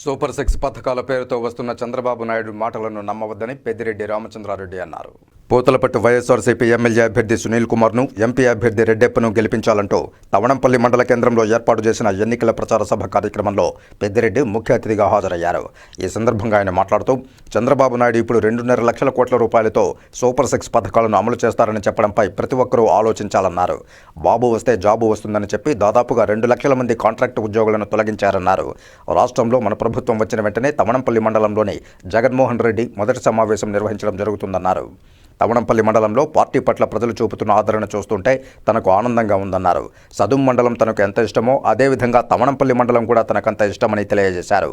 Super six పథకాల పేరుతో వస్తున్న చంద్రబాబు నాయుడు మాటలను నమ్మవద్దని పెద్దిరెడ్డి రామచంద్రారెడ్డి అన్నారు. పూతలపట్టు వైఎస్ఆర్సీపీ ఎమ్మెల్యే అభ్యర్థి సునీల్ కుమార్ను ఎంపీ అభ్యర్థి రెడ్డెప్పను గెలిపించాలంటూ తవణంపల్లి మండల కేంద్రంలో ఏర్పాటు చేసిన ఎన్నికల ప్రచార సభ కార్యక్రమంలో పెద్దిరెడ్డి ముఖ్య అతిథిగా హాజరయ్యారు. ఈ సందర్భంగా ఆయన మాట్లాడుతూ చంద్రబాబు నాయుడు ఇప్పుడు రెండున్నర లక్షల కోట్ల రూపాయలతో సూపర్ సిక్స్ పథకాలను అమలు చేస్తారని చెప్పడంపై ప్రతి ఒక్కరూ ఆలోచించాలన్నారు. బాబు వస్తే జాబు వస్తుందని చెప్పి దాదాపుగా రెండు లక్షల మంది కాంట్రాక్టు ఉద్యోగులను తొలగించారన్నారు. రాష్ట్రంలో మన ప్రభుత్వం వచ్చిన వెంటనే తవణంపల్లి మండలంలోని జగన్మోహన్ రెడ్డి మొదటి సమావేశం నిర్వహించడం జరుగుతుందన్నారు. తవణంపల్లి మండలంలో పార్టీ పట్ల ప్రజలు చూపుతున్న ఆదరణ చూస్తుంటే తనకు ఆనందంగా ఉందన్నారు. సదుం మండలం తనకు ఎంత ఇష్టమో అదేవిధంగా తవణంపల్లి మండలం కూడా తనకంత ఇష్టమని తెలియజేశారు.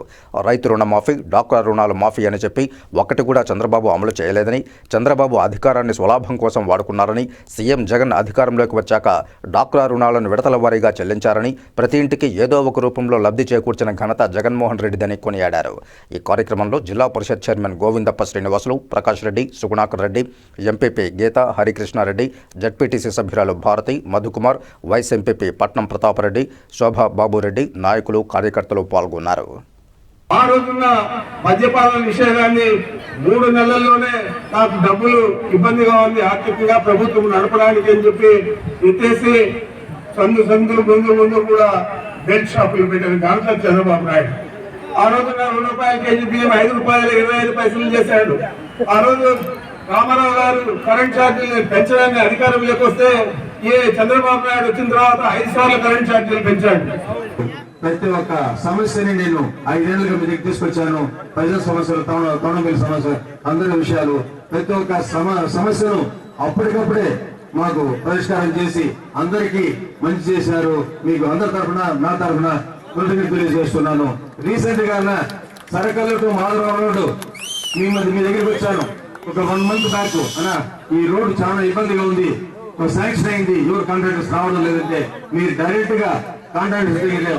రైతు రుణమాఫీ డాక్టర్ రుణాలు మాఫీ అని చెప్పి ఒకటి కూడా చంద్రబాబు అమలు చేయలేదని చంద్రబాబు అధికారాన్ని స్వలాభం కోసం వాడుకున్నారని సీఎం జగన్ అధికారంలోకి వచ్చాక డాక్రా రుణాలను విడతల వారీగా చెల్లించారని ప్రతి ఇంటికి ఏదో ఒక రూపంలో లబ్ధి చేకూర్చిన ఘనత జగన్మోహన్ రెడ్డిదని కొనియాడారు. ఈ కార్యక్రమంలో Zilla Parishad chairman Govindappa Srinivasulu Prakash Reddy Sugunakar Reddy MPP Geetha Harikrishna Reddy ZPTC సభ్యురాలు భారతి మధుకుమార్ వైస్ ఎంపీపీ పట్నం ప్రతాపరెడ్డి శోభా బాబురెడ్డి నాయకులు కార్యకర్తలు పాల్గొన్నారు. ఆ రోజున్న మద్యపాన నిషేధాన్ని మూడు నెలల్లోనే నాకు డబ్బులు ఇబ్బందిగా ఉంది ఆర్థికంగా ప్రభుత్వం నడపడానికి అని చెప్పి ఎత్తేసి సందు సందు ముందు ముందు కూడా బెల్ట్ షాపులు పెట్టారు దాంట్లో చంద్రబాబు నాయుడు. ఆ రోజున రెండు రూపాయల కేజీ బియ్యం ఐదు రూపాయలు ఇరవై ఐదు పైసలు చేశాడు. ఆ రోజు రామారావు గారు కరెంట్ ఛార్జీలు పెంచడానికి అధికారంలోకి వస్తే ఏ చంద్రబాబు నాయుడు వచ్చిన తర్వాత ఐదు సార్లు కరెంట్ ఛార్జీలు పెంచాడు. ప్రతి ఒక్క సమస్యని నేను ఐదేళ్ళుగా మీ దగ్గర తీసుకొచ్చాను. ప్రజల సమస్యలు తౌణ తౌణమిల్లి సమస్య అందరి విషయాలు. ప్రతి ఒక్క సమ సమస్యను అప్పటికప్పుడే మాకు పరిష్కారం చేసి అందరికీ మంచి చేశారు. మీకు అందరి తరఫున నా తరఫున కృతజ్ఞతలు తెలియజేస్తున్నాను. రీసెంట్గా సరకల్లు టు మాధవరావు మీ దగ్గరికి వచ్చాను. ఒక వన్ మంత్ బ్యాక్ అన్న ఈ రోడ్డు చాలా ఇబ్బందిగా ఉంది. శాంక్షన్ అయింది. ఎవరు కాంట్రాక్టర్స్ రావడం లేదంటే మీరు డైరెక్ట్గా కాంట్రాక్టర్స్ దగ్గర